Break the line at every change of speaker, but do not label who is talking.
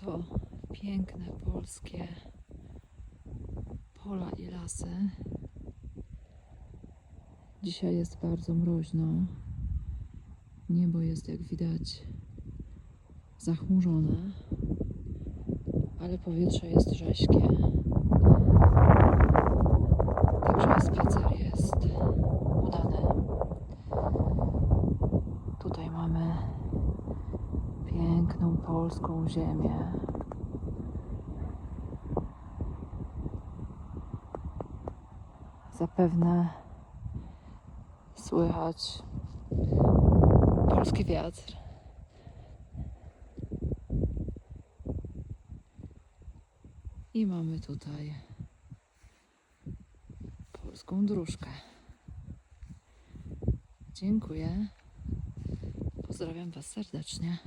to piękne polskie pola i lasy. Dzisiaj jest bardzo mroźno. Niebo jest, jak widać, zachmurzone, ale powietrze jest rześkie. Także spacer jest udany. Tutaj mamy piękną polską ziemię. Zapewne słychać polski wiatr. I mamy tutaj polską dróżkę. Dziękuję. Pozdrawiam Was serdecznie.